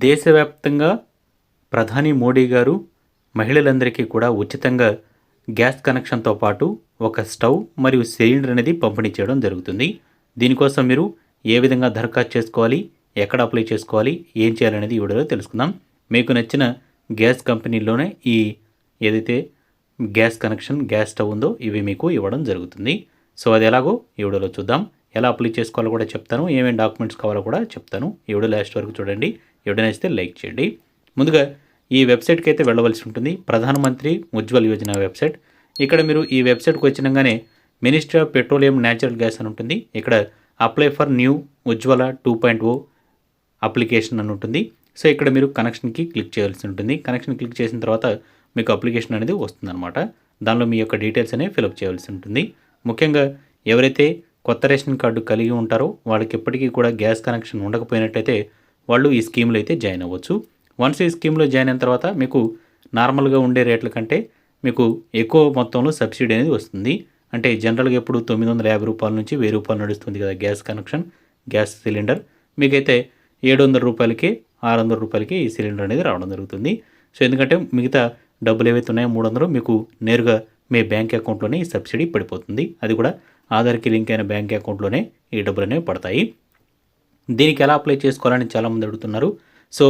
దేశవ్యాప్తంగా ప్రధాని మోడీ గారు మహిళలందరికీ కూడా ఉచితంగా గ్యాస్ కనెక్షన్తో పాటు ఒక స్టవ్ మరియు సిలిండర్ అనేది పంపిణీ చేయడం జరుగుతుంది. దీనికోసం మీరు ఏ విధంగా దరఖాస్తు చేసుకోవాలి ఎక్కడ అప్లై చేసుకోవాలి ఏం చేయాలనేది ఈ వీడియోలో తెలుసుకుందాం. మీకు నచ్చిన గ్యాస్ కంపెనీలోనే ఈ ఏదైతే గ్యాస్ కనెక్షన్ గ్యాస్ స్టవ్ ఉందో ఇవి మీకు ఇవ్వడం జరుగుతుంది. సో అది ఎలాగో ఈ వీడియోలో చూద్దాం. ఎలా అప్లై చేసుకోవాలో కూడా చెప్తాను. ఏమేమి డాక్యుమెంట్స్ కావాలో కూడా చెప్తాను. ఈ వీడియో లాస్ట్ వరకు చూడండి. ఎవరైనా ఇస్తే లైక్ చేయండి. ముందుగా ఈ వెబ్సైట్కి అయితే వెళ్ళవలసి ఉంటుంది. ప్రధానమంత్రి ఉజ్వల్ యోజన వెబ్సైట్. ఇక్కడ మీరు ఈ వెబ్సైట్కి వచ్చినగానే ministry of petroleum natural gas అని ఉంటుంది. ఇక్కడ apply for new Ujjwala two point oh application అని ఉంటుంది. సో ఇక్కడ మీరు కనెక్షన్కి క్లిక్ చేయాల్సి ఉంటుంది. కనెక్షన్ క్లిక్ చేసిన తర్వాత మీకు అప్లికేషన్ అనేది వస్తుందన్నమాట. దానిలో మీ యొక్క డీటెయిల్స్ అనేవి ఫిలప్ చేయాల్సి ఉంటుంది. ముఖ్యంగా ఎవరైతే కొత్త రేషన్ కార్డు కలిగి ఉంటారో వాళ్ళకి ఎప్పటికీ కూడా గ్యాస్ కనెక్షన్ ఉండకపోయినట్టయితే వాళ్ళు ఈ స్కీమ్లో అయితే జాయిన్ అవ్వచ్చు. వన్స్ ఈ స్కీమ్లో జాయిన్ అయిన తర్వాత మీకు నార్మల్గా ఉండే రేట్ల కంటే మీకు ఎక్కువ మొత్తంలో సబ్సిడీ అనేది వస్తుంది. అంటే జనరల్గా ఎప్పుడు తొమ్మిది వందల యాభై రూపాయల నుంచి వెయ్యి రూపాయలు నడుస్తుంది కదా గ్యాస్ కనెక్షన్ గ్యాస్ సిలిండర్. మీకైతే ఏడు వందల రూపాయలకి ఆరు వందల రూపాయలకి ఈ సిలిండర్ అనేది రావడం జరుగుతుంది. సో ఎందుకంటే మిగతా డబ్బులు ఏవైతే ఉన్నాయో మూడు వందలు మీకు నేరుగా మీ బ్యాంక్ అకౌంట్లోనే ఈ సబ్సిడీ పడిపోతుంది. అది కూడా ఆధార్కి లింక్ అయిన బ్యాంక్ అకౌంట్లోనే ఈ డబ్బులు అనేవి పడతాయి. దీనికి ఎలా అప్లై చేసుకోవాలని చాలామంది అడుగుతున్నారు. సో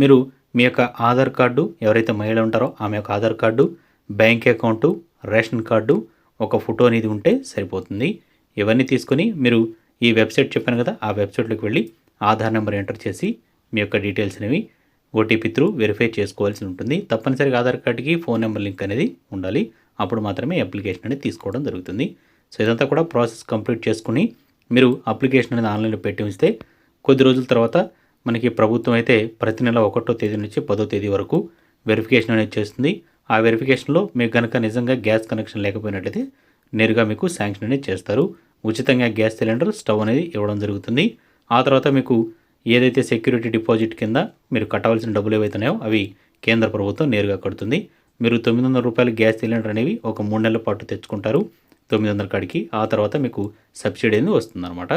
మీరు మీ యొక్క ఆధార్ కార్డు ఎవరైతే మహిళ ఉంటారో ఆమె యొక్క Aadhaar card bank account ration card ఒక ఫోటో అనేది ఉంటే సరిపోతుంది. ఇవన్నీ తీసుకొని మీరు ఈ వెబ్సైట్ చెప్పాను కదా ఆ వెబ్సైట్లోకి వెళ్ళి ఆధార్ నెంబర్ ఎంటర్ చేసి మీ యొక్క డీటెయిల్స్ అనేవి ఓటీపీ త్రూ వెరిఫై చేసుకోవాల్సి ఉంటుంది. తప్పనిసరిగా ఆధార్ కార్డుకి ఫోన్ నెంబర్ లింక్ అనేది ఉండాలి. అప్పుడు మాత్రమే అప్లికేషన్ అనేది తీసుకోవడం జరుగుతుంది. సో ఇదంతా కూడా ప్రాసెస్ కంప్లీట్ చేసుకుని మీరు అప్లికేషన్ అనేది ఆన్లైన్లో పెట్టి ఉంచితే కొద్ది రోజుల తర్వాత మనకి ప్రభుత్వం అయితే ప్రతి నెల ఒకటో తేదీ నుంచి పదో తేదీ వరకు వెరిఫికేషన్ అనేది చేస్తుంది. ఆ వెరిఫికేషన్లో మీకు కనుక నిజంగా గ్యాస్ కనెక్షన్ లేకపోయినట్లయితే నేరుగా మీకు శాంక్షన్ అనేది చేస్తారు. ఉచితంగా గ్యాస్ సిలిండర్ స్టవ్ అనేది ఇవ్వడం జరుగుతుంది. ఆ తర్వాత మీకు ఏదైతే సెక్యూరిటీ డిపాజిట్ కింద మీరు కట్టవలసిన డబ్బులు ఏవైతున్నాయో అవి కేంద్ర ప్రభుత్వం నేరుగా కడుతుంది. మీరు తొమ్మిది వందల రూపాయల గ్యాస్ సిలిండర్ అనేవి ఒక మూడు నెలల పాటు తెచ్చుకుంటారు. తొమ్మిది వందల కాడికి ఆ తర్వాత మీకు సబ్సిడీ అనేది వస్తుందన్నమాట.